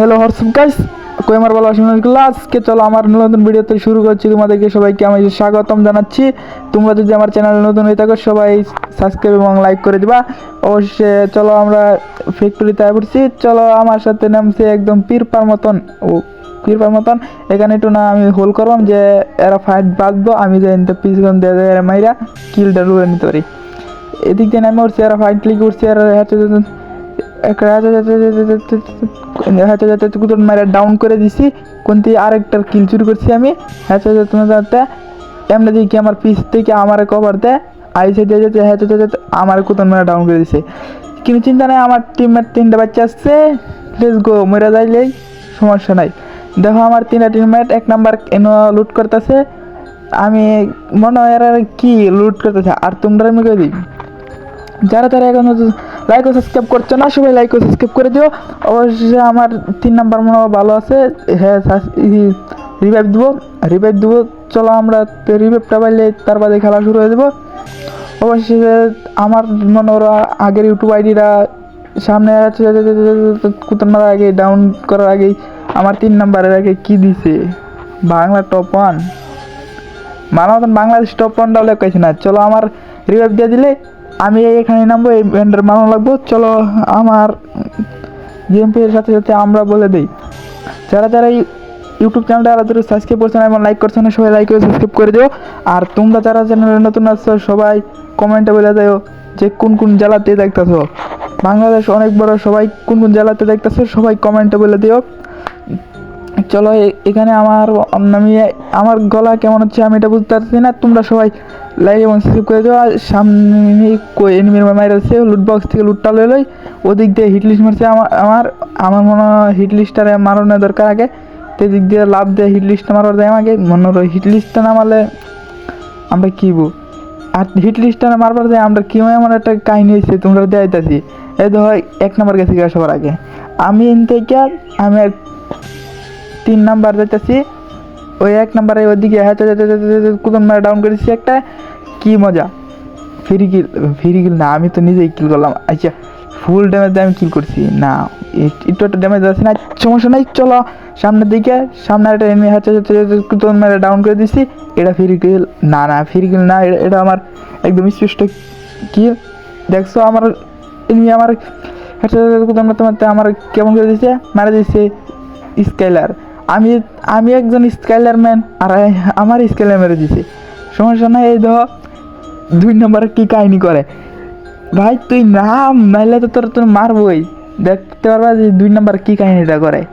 Hello WhatsApp guys কই আমার ভালো আছেন আজকে চলো আমার নতুন ভিডিওতে শুরু করছি। তোমাদেরকে সবাইকে আমি স্বাগতম জানাচ্ছি। তোমরা যদি আমার চ্যানেলে নতুন হয়ে থাকো, সবাই সাবস্ক্রাইব এবং লাইক করে দিবা। অবশ্যই চলো আমরা ফ্যাক্টরিতে পড়ছি চলো আমার সাথে নামছে একদম পিরপার মতন। ও পিরপার মতন। এখানে একটু না আমি হোল করলাম যে এরা ফাইট বাঁধবো, আমি যে পিছন দিয়ে এরা মাইরা কিলটা রুয়ে নিতে পারি। এদিক দিয়ে নামে উঠছি, এরা ফাইট ক্লিক করছি এরা হচ্ছে হাতে যাতে কুতুর মারা ডাউন করে দিছি কোনটি আরেকটার কিল চুরি করছি আমি হাতে যাতে যাতে এমনি দেখি আমার পিস থেকে আমার কভার দেয় আইসে দিয়ে যাতে হাতে যাতে আমার কুতুর মারা ডাউন করে দিছে কিন্তু চিন্তা নাই আমার টিমের তিনটা বাচ্চা আসছে লেস গো মরে যাইলেই সমস্যা নাই দেখো আমার তিনটা টিমমেট এক নাম্বার এন লুট করতেছে আমি মনে হয় এরা কি লুট করতেছে আর তোমরা আমি করে দিই যারা তারা এখন লাইক ও সাবস্ক্রাইব করছ না, সবাই লাইক ও সাবস্ক্রাইব করে দিও। অবশ্যই আমার তিন নাম্বার মনে ভালো আছে হ্যাঁ রিভাইভ দেবো রিভাইভ দেবো। চলো আমরা রিভাইভটা পাইলে তার বাদে খেলা শুরু হয়ে দেবো অবশ্যই আমার মনে ওরা আগের ইউটিউব আইডিরা সামনে আছে আগে ডাউন করার আগেই আমার তিন নাম্বারের আগে কি দিছে? বাংলা টপ ওয়ান মানা মতন বাংলাদেশ টপ ওয়ানটা লেখাইছে না। চলো আমার রিভাইভ দিয়ে দিলে আমি এখানে নামবো এই ব্যান্ডের মানো লাগবো। চলো আমার জিএমপির সাথে সাথে আমরা বলে দিই। যারা যারা ইউটিউব চ্যানেলটা আলাদা করে সাবস্ক্রাইব করছেন এবং লাইক করছেন না, সবাই লাইক করে সাবস্ক্রাইব করে দিও। আর তোমরা যারা চ্যানেলে নতুন আসছো সবাই কমেন্টে বলে দিও যে কোন কোন জেলাতে দেখতেছো। বাংলাদেশ অনেক বড় সবাই কোন কোন জেলাতে দেখতেছো সবাই কমেন্টে বলে দিও। চলো এখানে আমার আমি আমার গলা কেমন হচ্ছে আমি এটা বুঝতে পারছি না। তোমরা সবাই লাইক এবং সাবস্ক্রাইব করে দিও আর সামনে এনিমির মাইর আছে লুট বক্স থেকে লুটটা লই লই। ওদিক দিয়ে হিট লিস্ট মারছে আমার আমার। আমার মনে হয় হিট লিস্টটারে মারানো দরকার আগে। তো দিক দিয়ে লাভ দিয়ে হিট লিস্টটা মারবার দেয় আমাকে। মনে হয় হিট লিস্টটা না মারলে আমরা কিবো আর হিট লিস্টটা না মারবার দেয় আমরা কি এমন একটা কাহিনী হয়েছে তোমরা দেখাইতেছি এই তো হয় এক নম্বর গেছে সবার আগে। আমি এন থেকে আমি তিন নাম্বার যাইতেছি। ওই এক নাম্বারে ওইদিকে যেতে কুদন মারা ডাউন করেছি একটা কি মজা ফ্রি কিল ফ্রি কিল না আমি তো নিজেই কিল করলাম আচ্ছা ফুল ড্যামেজ আমি কিল করছি না একটু একটা ড্যামেজ আছে না সমস্যা নাই চলো সামনের দিকে সামনে একটা এমনি যেতে কুদন মারা ডাউন করে দিছি এটা ফ্রি কিল না না ফ্রি কিল না এটা- আমার একদম স্পষ্ট কি দেখছ আমার এমনি আমার হাতে কুদন মারতে মারতে আমার কেমন করে দিছে মারা দিছে স্কেলার আমি আমি একজন স্কেলার ম্যান আর আমার স্কেলার মেরে দিছে। সমস্যা নাই এই ধর দুই নম্বরে কি কাহিনী করে? ভাই, তুই নাম, নাইলে তো তোর তোর মারবই। দেখতে পারবা যে দুই নম্বর কি কাহিনীটা করে।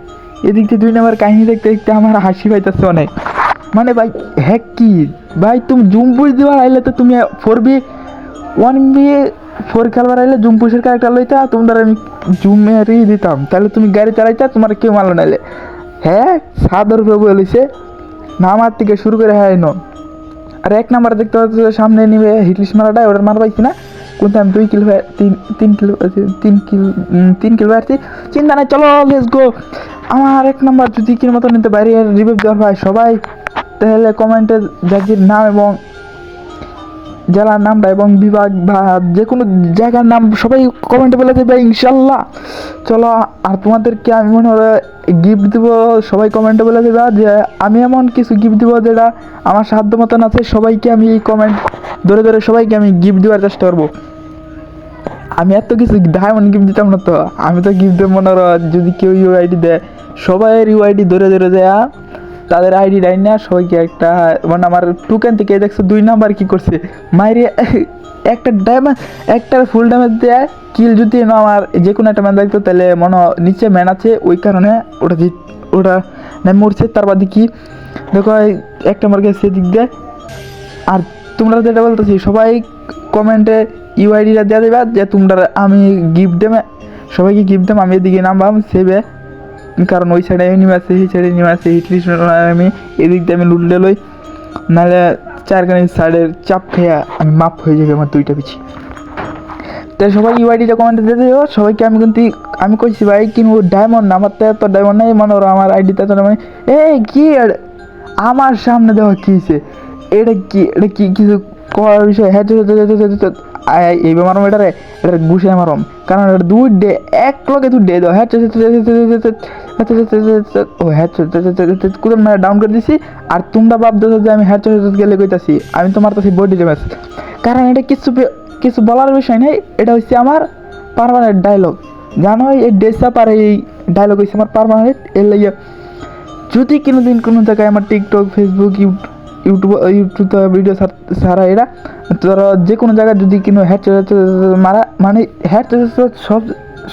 এদিক দিয়ে দুই নম্বর কাহিনী দেখতে দেখতে আমার হাসি পাইতেছে অনেক। মানে ভাই হ্যাঁ কি? ভাই, তুমি জুম পুষ দেওয়ার আইলে তো তুমি four B, one B four খেলবার আইলে জুম পুষের ক্যারেক্টার লইতা, তোমরা আমি জুম মেরেই দিতাম। তাহলে তুমি গাড়ি চালাইতা, তোমার কেউ মারলো নাইলে। হ্যাঁ সাদর প্রভু এলিছে। নামার থেকে শুরু করে হ্যাঁ নো। আর এক নাম্বার দেখতে পাচ্ছি সামনে নিবে হিটলিশ মারাটা, ওটার মার পাইছি না। কিন্তু আমি দুই কিলো তিন তিন কিলো তিন কিলো তিন কিলো পারছি চিন্তা নাই, চলো লেটস গো আমার এক নাম্বার যদি কির মতো নিতে বাইরে রিভিউ দেওয়ার ভাই, সবাই, তাহলে কমেন্টে জাকির নাম এবং জেলার নামটা এবং বিভাগ বা যে কোনো জায়গার নাম সবাই কমেন্টে বলে দেবে ইনশাল্লাহ চলো, আর তোমাদেরকে আমি মনে হয় গিফট দিব, সবাই কমেন্টে বলে দেবে। যে, আমি এমন কিছু গিফট দিব যেটা আমার সাধ্য মতন আছে, সবাইকে আমি এই কমেন্ট ধরে ধরে সবাইকে আমি গিফট দেওয়ার চেষ্টা করব। আমি এত কিছু ডায়মন্ড গিফট দিতাম না তো, আমি তো গিফট দেবো মনে হয় যদি কেউ ইউ আইডি দেয় সবাই ইউ আইডি ধরে ধরে দেয়া। তাদের আইডি ডাই না, সবাইকে একটা মানে আমার টুকেন থেকে দেখছ দুই নাম্বার কি করছে? মাইরে একটা ডায়মন্ড একটা ফুল ড্যামেজ দেয় কিল যদি না আমার যে কোনো একটা ম্যান দেখতো, তাহলে মনে নিচে ম্যান আছে, ওই কারণে ওটা জিত, ওটা না মরছে, তার বাদে কি? দেখো একটা মার গেছে সেদিক দিয়ে। আর তোমরা যেটা বলতেছি, সবাই কমেন্টে ইউআইডিটা দেওয়া দেবে, যে তোমরা আমি গিফট দেবে, সবাইকে গিফট দেব, আমি এদিকে নামবাম সেবে কারণ ওই সাইডে এনিমি আছে এই সাইডে এনিমি আছে হিটলিশ আমি এদিক দিয়ে আমি লুটলে লই নাহলে চারখানি সাইডের চাপ খেয়ে আমি মাপ হয়ে যাবে আমার দুইটা পিছি তাই সবাই ইউআইডিটা কমেন্টে দিয়ে দিও সবাইকে আমি কিন্তু আমি কইছি ভাই কিনবো ডায়মন্ড আমার তো এত ডায়মন্ড নেই মনে ওরা আমার আইডিতে এত মানে এ কি আমার সামনে দেওয়া কি হয়েছে এটা কি এটা কি কিছু করার বিষয় হ্যাঁ এইবার মারম এটা রে এটা গুছিয়ে মারম কারণ দুই ডে এক লগে তুই ডে দাও হ্যাঁ ও হ্যাঁ কোথাও মানে ডাউন করে দিছি আর তোমরা ভাবতেছো যে আমি হ্যাঁ গেলে কইতাছি আমি তো মারতেছি বডি ড্যামেজ কারণ এটা কিছু কিছু বলার বিষয় নেই এটা হচ্ছে আমার পারমানেন্ট ডায়লগ জানো এই ডেসাপ আর এই ডায়লগ হচ্ছে আমার পারমানেন্ট এর লাগে যদি কোনো দিন কোনো জায়গায় আমার TikTok Facebook YouTube YouTube YouTube তো ভিডিও সারা এরা। তোর যে কোনো জায়গায় যদি কোনো হ্যাট মারা মানে হ্যাট সব,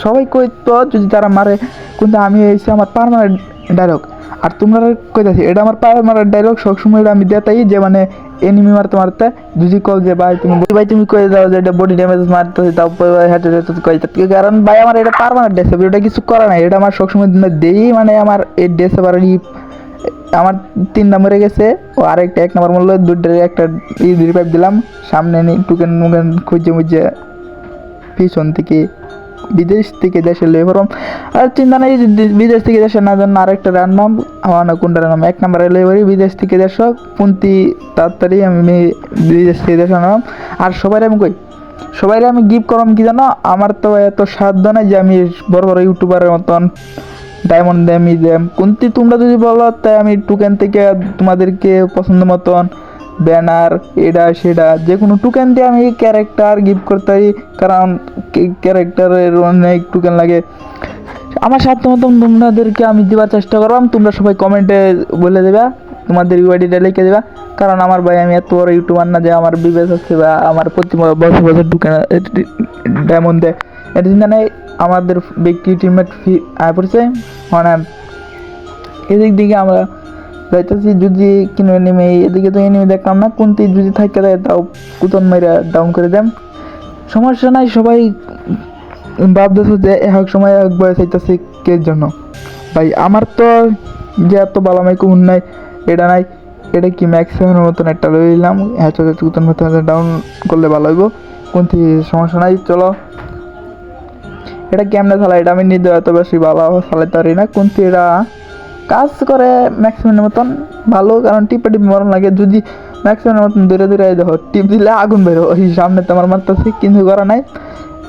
সবাই কই তো যদি তারা মারে, কিন্তু আমি এসে আমার পারমানেন্ট ডায়লগ আর তোমরা কইতাছি, এটা আমার পারমানেন্ট ডায়লগ সবসময় এটা আমি দেতাই যে মানে এনিমি মারতে মারতে, যদি কল যে ভাই তুমি ভাই তুমি কয়ে দাও যে এটা বডি ড্যামেজ মারতে তাও হ্যাট কইতে কারণ ভাই আমার এটা পারমানেন্ট ড্রেস এটা কিছু করা নাই, এটা আমার সবসময় দেই মানে আমার এই ড্রেস আবার আমার তিন নম্বরে গেছে, ও আরেকটা এক নম্বর মূল্য দুটার একটা ইজি পাইপ দিলাম, সামনে টুকেন মুকেন খুঁজে মুজে পিছন থেকে, বিদেশ থেকে দেশে লয়ে পড়ম আর চিন্তা নেই বিদেশ থেকে দেশে না জন্য আরেকটা রান্নাম আমার না কোনটা রান্নাম এক নম্বরে লয়ে পড়ি বিদেশ থেকে দেশ পুন্তি তাড়াতাড়ি আমি বিদেশ থেকে দেশ আনলাম। আর সবাই আমি কই? সবাই আমি গিফট করম কি জানো? আমার তো এত সাধ্য নাই যে আমি বড় বড় ইউটিউবারের মতন ডায়মন্ড ই দেম কুন্তি, তোমরা যদি বলো, তাই আমি টুকেন থেকে তোমাদেরকে পছন্দ মতন ব্যানার এটা, সেটা যে কোনো টুকেন দিয়ে আমি ক্যারেক্টার গিফট করতে পারি, কারণ ক্যারেক্টারের অনেক টুকেন লাগে। আমার সাধ্য মতন তোমাদেরকে আমি দেওয়ার চেষ্টা করলাম, তোমরা সবাই কমেন্টে বলে দেবা, তোমাদের ইউআইডিটা লিখে দেবা, কারণ আমার ভাই, আমি এত বড় ইউটিউবার না যে আমার বিবেচ আছে বা আমার প্রতি বছর বছর ঢুকে ডায়মন্ড দেয়। এটা চিন্তা নেই আমাদের ব্যক্তি টিমমেট ফি আয় পড়ছে মানে এদিক দিকে আমরা যাইতেছি, যদি কিনে নেমে এদিকে তো এনিমি দেখলাম না, কোনটি যদি থাকে দেয় তাও কুতন মেরে ডাউন করে দেন সমস্যা নাই, সবাই ভাবতেছে যে এক সময় এক বয়স হইতেছে কে জন্য ভাই, আমার তো যে এত বালামাই কুন নাই, এটা নাই। এটা কি ম্যাক্সিমামের মতন একটা লইলাম হ্যাঁ কুতন মতন ডাউন করলে ভালো হইব। কোনটি সমস্যা নাই, চলো। এটা কেমনে চালাই এটা আমি নিজে এত বেশি ভালো চালাইতে পারি না। কিন্তু এটা কাজ করে ম্যাক্সিমামের মতন ভালো, কারণ টিপে টিপ মরণ লাগে। যদি ম্যাক্সিমামের মতন দূরে দূরে দেখো, টিপ দিলে আগুন বেরো ওই সামনে তো আমার মারতেছি, কিন্তু করা নাই।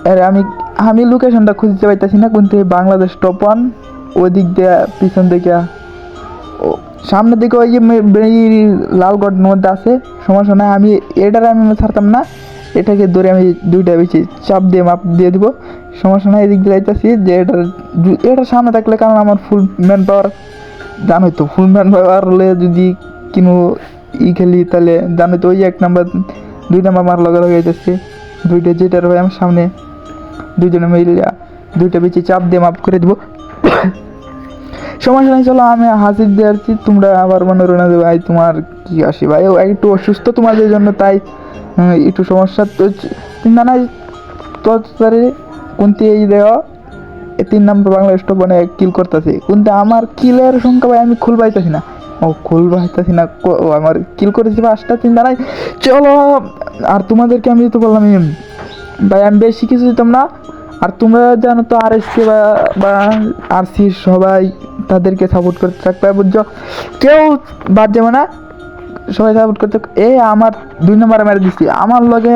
আরে আমি আমি লোকেশনটা খুঁজতে পাইতেছি না, কিন্তু বাংলাদেশ টপ ওয়ান ওই দিক দিয়ে, পিছন দিকে। ও, সামনের দিকে ওই যে লালগড়ের মধ্যে আছে সমস্যা নাই আমি এটার আমি ছাড়তাম না। এটাকে ধরে আমি দুইটা বেশি চাপ দিয়ে মাপ দিয়ে দিব। সমস্যা নাই, এদিক দিয়ে যাইতেছি, যে এটার এটার সামনে থাকলে কারণ আমার ফুল ম্যান পাওয়ার জানোই তো ফুল ম্যান পাওয়ার হলে যদি কিনো ই খেলি তাহলে জানোই তো, ওই এক নাম্বার দুই নাম্বার মার লগে লগে যাইতেছে, দুইটা যেটার ভাই আমার সামনে, দুইজনে মিলিয়া দুইটা বেশি চাপ দিয়ে মাপ করে দিব। সমস্যা নাই, চলো, আমি হাসির দিয়ে আসছি, তোমরা আবার মনে না যে ভাই তোমার কি আসি ভাই ও একটু অসুস্থ তোমাদের জন্য, তাই একটু সমস্যা, তো নাই তো তারে কোনটি এই দেহ? তিন নম্বর বাংলাদেশ টপ মানে কিল করতেছি। কিন্তু আমার কিলের সংখ্যা ভাই আমি খুল পাইতেছি না। ও, খুল পাইতেছি না। আমার কিল করেছি পাঁচটা চিন্তা নাই। চলো, আর তোমাদেরকে আমি তো বললাম ভাই আমি বেশি কিছু দিতাম না। আর তোমরা জানো তো আর এসকে বা বা আর সি সবাই তাদেরকে সাপোর্ট করতে থাকবে, বুঝছ? কেউ বাদ যাবে না। সবাই সাপোর্ট করতে এ, আমার দুই নম্বরে মেরে দিচ্ছি আমার লগে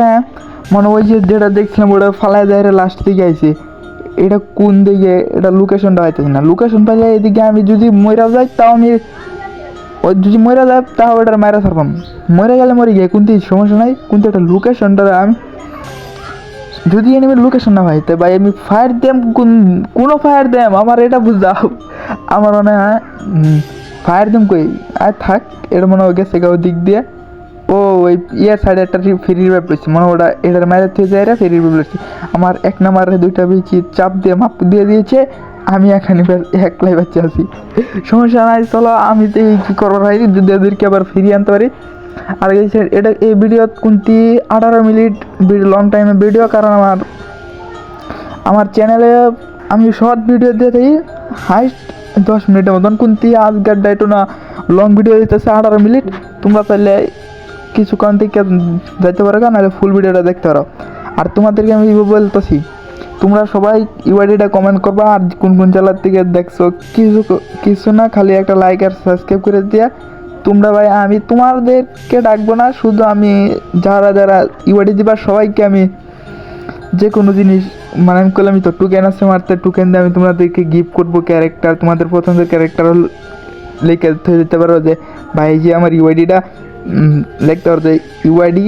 মনে ওই যে যেটা দেখছিলাম, ওটা ফালাই দেয় লাস্ট দিকে আইছে। এটা কোন দিকে? এটা লোকেশনটা হইতেছে না। লোকেশন পাইলে এদিকে আমি যদি ময়রা যাই, তাও আমি ওই যদি ময়রা যায়, তাও ওটার মায়েরা সারবাম মরে গেলে মরে গিয়ে কোনটি সমস্যা নাই কিন্তু একটা লোকেশনটা আমি যদি এনিমির লোকেশন না হয়, তো ভাই আমি ফায়ার দেম কোন, কোনো ফায়ার দেম আমার এটা বুঝাও। আমার মনে হয় ফায়ার দেম কই? আর থাক, এটা মনে হয় গেছে গাও দিক দিয়ে। ও, ওই ইয়ার সাইডে একটা ফ্রি রিভাইভ পেয়েছি মনে ওটা এটার মায়ের থেকে যায় ফ্রি রিভাইভ পেয়েছি আমার এক নম্বরে দুইটা বেশি চাপ দিয়ে মাপ দিয়ে দিয়েছে, আমি এখানে একলাই বাচ্চা আছি। সমস্যা নাই, চলো আমি তো এই কী করব ভাই, যদি এদেরকে আবার ফিরিয়ে আনতে পারি। আর এটা, এই ভিডিও কোনটি? আঠারো মিনিট লং টাইমের ভিডিও কারণ আমার আমার চ্যানেলে আমি শর্ট ভিডিও দিয়ে থাকি। হাইস্ট দশ মিনিটের মতন। কোনটি? আজকের ডাইটো না লং ভিডিও দিতেছে আঠারো মিনিট। তোমরা চাইলে কিছুক্ষণ থেকে যাইতে পারো নাহলে ফুল ভিডিওটা দেখতে পারো। আর তোমাদেরকে আমি বলতেছি, তোমরা সবাই ইউআইডিটা কমেন্ট করবা, আর কোন কোন জেলার থেকে দেখছ, কিছু কিছু না, খালি একটা লাইক আর সাবস্ক্রাইব করে দিয়া। তোমরা ভাই, আমি তোমাদেরকে ডাকবো না, শুধু আমি যারা যারা ইউআইডি দিবা, সবাইকে আমি যে কোনো জিনিস মানে আমি করলাম তো টুকেন আছে মারতে টুকেন দিয়ে আমি তোমাদেরকে গিফট করব ক্যারেক্টার তোমাদের পছন্দের ক্যারেক্টার লিখে দিতে পারো যে, ভাই যে আমার ইউআইডিটা লিখতে পারো যে ইউআইডি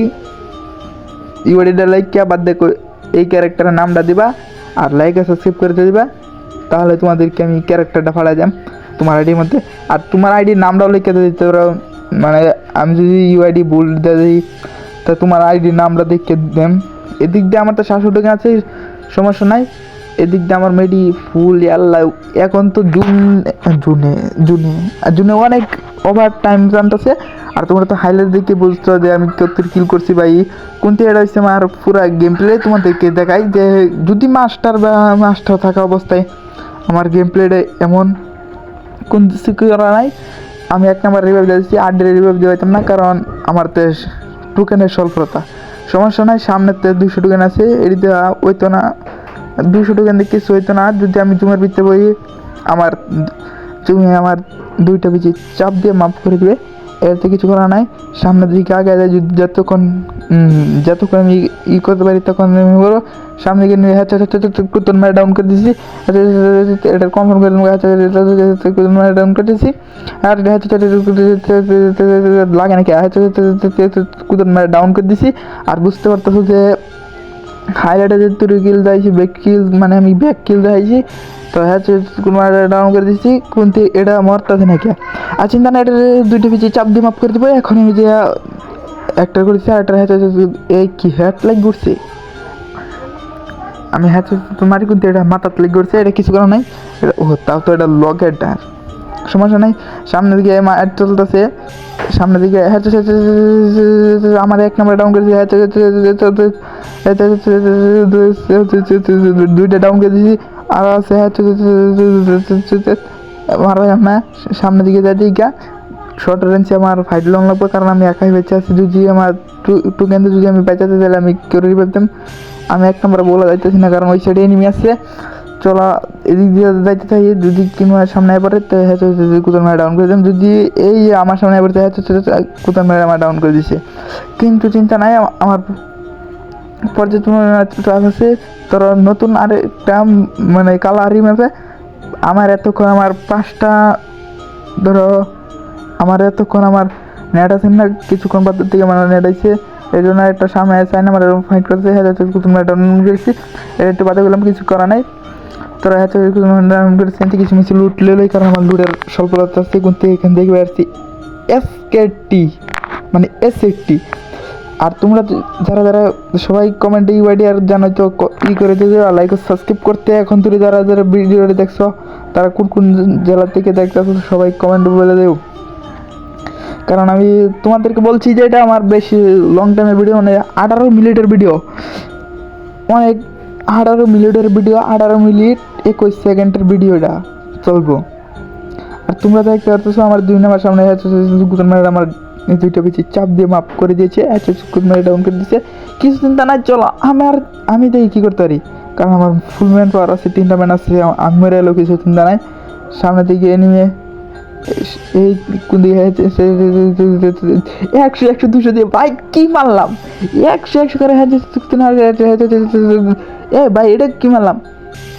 ইউআইডিটা লাইক বাদ দেখো এই ক্যারেক্টারের নামটা দিবা, আর লাইক আর সাবস্ক্রাইব করে দিবা, তাহলে তোমাদেরকে আমি ক্যারেক্টারটা ফাড়া যাম তোমার আইডির মধ্যে। আর তোমার আইডির নামটাও লিখে দিতে পারো মানে আমি যদি ইউআইডি ভুল দিয়ে দিই, তা তোমার আইডির নামটা দেখে দেন এদিক দিয়ে আমার তো শাশুড়ি আছে, সমস্যা নাই। এদিক দিয়ে আমার মেডি ফুল, আল্লাহ, এখন তো জুন, জুনে জুনে জুনে অনেক ওভার টাইম জানতেছে। আর তোমরা তো হাইলাইট দেখে বুঝতো যে আমি কত কিল করছি ভাই। কোনটি এটা হচ্ছে আমার পুরা গেম প্লে তোমাদেরকে দেখাই যে যদি মাস্টার বা মাস্টার থাকা অবস্থায় আমার গেম প্লেটা এমন, কোন করা নাই। আমি এক নাম্বার রিভাইভ দিয়েছি আট রিভাইভ দিতে না, কারণ আমার তো টুকেনের স্বল্পতা। সমস্যা নাই সামনেতে দুশো টুকেন আছে এটিতে হইতো না। দুশো টুকেন দিয়ে কিছু হইতো না, যদি আমি জুমের ভিতরে বই, আমার, তুমি আমার দুইটা বেশি চাপ দিয়ে মাপ করে দিবে এতে কিছু করা নাই সামনের দিকে আগে যায় যদি যতক্ষণ যতক্ষণ আমি ই করতে পারি তখন আমি বলো সামনে গিয়ে নিয়ে হাতে কুতন মেরে ডাউন করে দিয়েছি এটা কনফার্ম করে দেবো হাতে কুতন মেরে ডাউন করে দিয়েছি আর হাতে লাগে নাকি হাতে কুতন মেরে ডাউন করে দিয়েছি আর বুঝতে পারতেছো যে হাইলাইটে তুই কিল দিয়েছি ব্যাক কিল মানে আমি ব্যাক কিল দিয়েছি তো হ্যাঁ ডাউন করে দিচ্ছি কোনটি, এটা মরতেছে নাকি? আর চিন্তা না এটা দুইটা পিছিয়ে চাপ দিয়ে মাপ করে দেবো, এখন আমি যে একটা করেছি আর একটা হ্যাঁ এই কি হ্যাট লাইক ঘুরছে? আমি হ্যাঁ তোমার কিন্তু এটা মাথার লাইক ঘুরছে, এটা কিছু করা নাই। ও তাও তো এটা লগের সমস্যা নাই সামনের দিকে অ্যাড চলতেছে সামনের দিকে হ্যাঁ আমার এক নম্বর ডাউন করেছি হ্যাঁ দুইটা ডাউন করে দিয়েছি আর আছে হ্যাঁ মারা সামনের দিকে যাই দিকে শর্ট রেঞ্জে আমার ফাইট লং লাগবে কারণ আমি একাই বেঁচে আছি যদি আমার টু কেন্দ্রে যদি আমি বেঁচাতে তাহলে আমি কেউ আমি এক নম্বরে বলে যাইতেছি না কারণ ওই সাইডে এনিমি আসছে চলা এদিক দিয়ে যাইতে থাকি যদি কিনো সামনে পড়ে তো হচ্ছে কুতন মেরে ডাউন করে দিলাম। যদি এই আমার সামনে পড়ে হচ্ছে কুতন মেরে আমার ডাউন করে দিছে। কিন্তু চিন্তা নাই, আমা- আমার পর্যটন আছে। তোর নতুন আরেকটা মানে কালারি ম্যাপে আমার এতক্ষণ আমার পাঁচটা, ধরো, আমার এতক্ষণ আমার নেট আছে না, কিছুক্ষণ বাদ থেকে আমার নেট আছে এই জন্য একটা সামনে আছে না আমার এরকম ফাইট করতে হ্যাঁ তুমি ডাউন করেছি এটা একটু বাদে গেলাম কিছু করা নাই। তোরা ডাউন করেছি এখান থেকে কিছু মিছিল লুট লেলোই কারণ আমার লুটের স্বল্পতা আছে কিন্তু এখান থেকে বেরছি এস টি মানে এস টি আর তোমরা যারা যারা সবাই কমেন্টে ইউআইডি আর জানো তো ই করে দিও লাইক সাবস্ক্রাইব করতে। এখন তুমি যারা যারা ভিডিওটা দেখছ, তারা কোন কোন জেলা থেকে দেখতেছো সবাই কমেন্ট বলে দেও। কারণ আমি তোমাদেরকে বলছি যে, এটা আমার বেশি লং টাইমের ভিডিও মানে আঠারো মিনিটের ভিডিও অনেক আঠারো মিনিটের ভিডিও, আঠারো মিনিট একুশ সেকেন্ডের ভিডিওটা। চলবো। আর তোমরা দেখতে পারতেছো, আমার দুই নাম্বার সামনে আছে আমার দুইটা বেশি চাপ দিয়ে মাপ করে দিয়েছে ডাউন করে দিয়েছে কিছু চিন্তা নাই চলো আমার আমি দেখি কী করতে পারি। কারণ আমার ফুল ম্যান পাওয়ার আছে, তিনটা ম্যান আছে, আমি মেরে এলো কিছু চিন্তা নাই। সামনে দিকে এনিমে একশো একশো দুশো দিয়ে, ভাই, কি মারলাম? একশো একশো করে এ, ভাই, এটা কি মারলাম?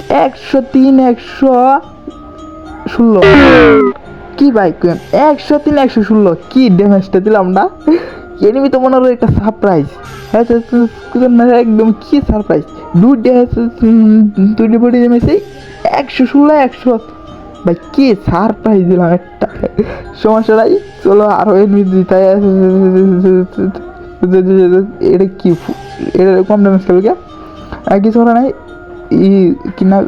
একশো তিন, একশো ষোলো। কি ভাই একশো তিন, একশো ষোলো। দিলাম না? তো মনে হলো একটা সারপ্রাইজ হ্যাঁ একদম কি সারপ্রাইজ দুইটা দুইটা বডি ড্যামেজে একশো ষোলো, একশো ভাই, কি সারপ্রাইজ দিলাম একটা। সমস্যা নাই, চলো আরও এনিমি তাই এটা কি এটা কম ড্যামেজ খেলবে কে? আর কিছু করা নাই। ই কিনা,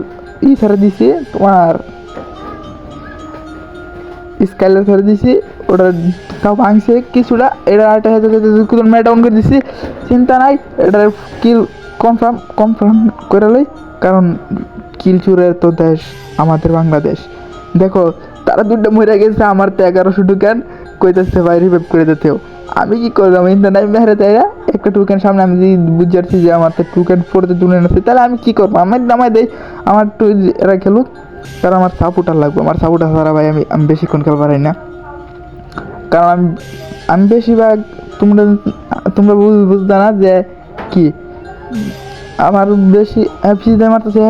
ই ছেড়ে দিছে, তোমার স্কাইলার করে দিছি, ওটা তাও ভাঙছে, কিছুটা। এটা আরেকটা মেয়ে ডাউন করে দিছি। চিন্তা নাই, এটার কিল কনফার্ম কনফার্ম করে লই। কারণ কিল চুরের তো দেশ, আমাদের বাংলাদেশ। দেখো, তারা দুটো মরে গেছে, আমার তো এগারোশো টুকান কইতেছে, ভাই রিভাইভ করে দিতেও আমি কি করলাম ইন্দা নাই মেহরে তাই একটা টুকেন সামনে আমি যদি বুঝতে পারছি যে আমার তো টুকেন পড়তে তুলে নিচ্ছে তাহলে আমি কী করব? আমার নামাই দেয় আমার টু এরা খেলুক কারণ আমার সাপোর্টার লাগবে, আমার সাপোর্টার ছাড়া ভাই, আমি আমি বেশিক্ষণ পারি না। কারণ আমি আমি বেশিরভাগ তোমরা তোমরা বুঝ- বুঝতে না যে কি আমার বেশি এফসিতে মারতেছে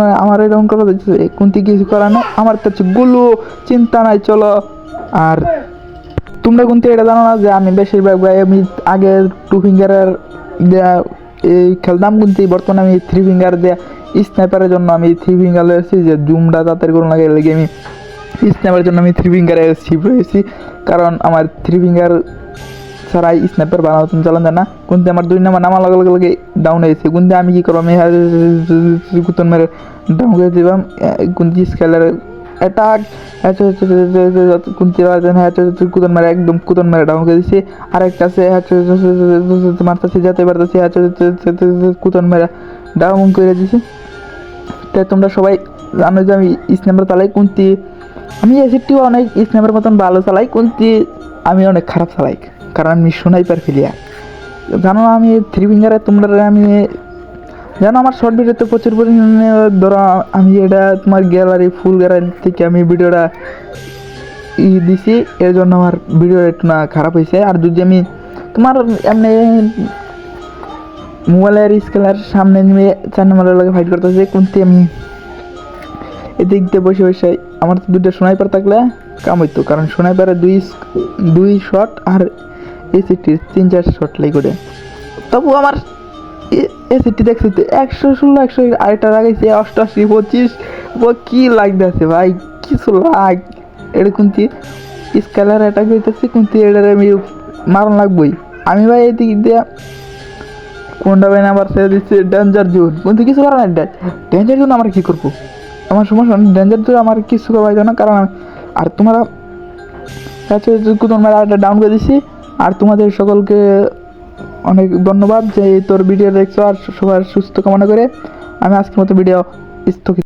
মানে আমার এরকম করা যাচ্ছে কোনটি কিছু করা নাই। আমার তো হচ্ছে গুলো, চিন্তা নাই, চলো। আর তোমরা কিন্তু এটা জানো না যে আমি বেশিরভাগ ভাই আমি আগে টু ফিঙ্গারের দেয়া এই খেলতাম, কিন্তু বর্তমানে আমি থ্রি ফিঙ্গার দিয়ে স্নাইপারের জন্য আমি থ্রি ফিঙ্গার এসেছি, যে জুমটা তাদের কোনো লাগে লেগে আমি স্নাইপারের জন্য আমি থ্রি ফিঙ্গারে শিফট হয়েছি। কারণ আমার থ্রি ফিঙ্গার ছাড়া স্ন্যাপের বানানো তুমি চালান না কিন্তু আমার দুই নাম্বার নামার লগে লগে ডাউন হয়েছে কিন্তু আমি কি করব আমি কুতন মেরে ডাউন করে দিলাম কিন্তু স্কেলার অ্যাটাক কুতন মেরে একদম কুতন মেরে ডাউন করে দিছি আরেকটা আছে মারতেছে যেতে পারতেছে কুতন মেরে ডাউন করে দিছি তাই তোমরা সবাই জানো যে আমি স্ন্যাপার চালাই কুন্তি আমি এসিটিও অনেক স্ন্যাপের মতন ভালো চালাই কুন্তি আমি অনেক খারাপ চালাই কারণ আমি সোনাইপার ফিলিয়ার জানো, আমি থ্রি ফিঙ্গারে তোমরা আমি জানো, আমার শর্ট ভিডিওতে প্রচুর পরিমাণে, ধরো, আমি এটা তোমার গ্যালারি ফুল গ্যালারি থেকে আমি ভিডিওটা ই দিছি এর জন্য আমার ভিডিওটা একটু না খারাপ হয়েছে আর যদি আমি তোমার এমনি মোবাইলের স্কেলার সামনে নিয়ে চার নম্বরের লগে ফাইট করতেছে, কোনটি আমি এদিক দিয়ে বসে বসে, আমার দুটো সোনাইপার থাকলে কাম হইতো। কারণ সোনাইপারে দুই দুই শট আর এসিটির তিন চার শট লাই করে। তবু আমার এসিটি দেখছি তো একশো ষোলো, একশো আরেকটা লাগাইছে, অষ্টআশি, পঁচিশ। কি লাগতেছে ভাই? কিছু লাগ এটা কুন্তি স্কেলার অ্যাটাক হইতেছে কুন্তি এটার আমি মারণ লাগবই। আমি ভাই এদিক দিয়ে কোনটা ভাই আবার ছেড়ে দিচ্ছে? ডেঞ্জার জোন কিন্তু কিছু করার নাই। ডেঞ্জার জোন আমার কী করব? আমার সমস্যা ডেঞ্জার জোন আমার কিছু করা যায় না কারণ আর তোমরা তোমরা একটা ডাউন করে দিছি। আর তোমাদের সকলকে অনেক ধন্যবাদ যে তোর ভিডিও দেখছ আর সবার সুস্থ কামনা করে আমি আজকের মতো ভিডিও স্থগিত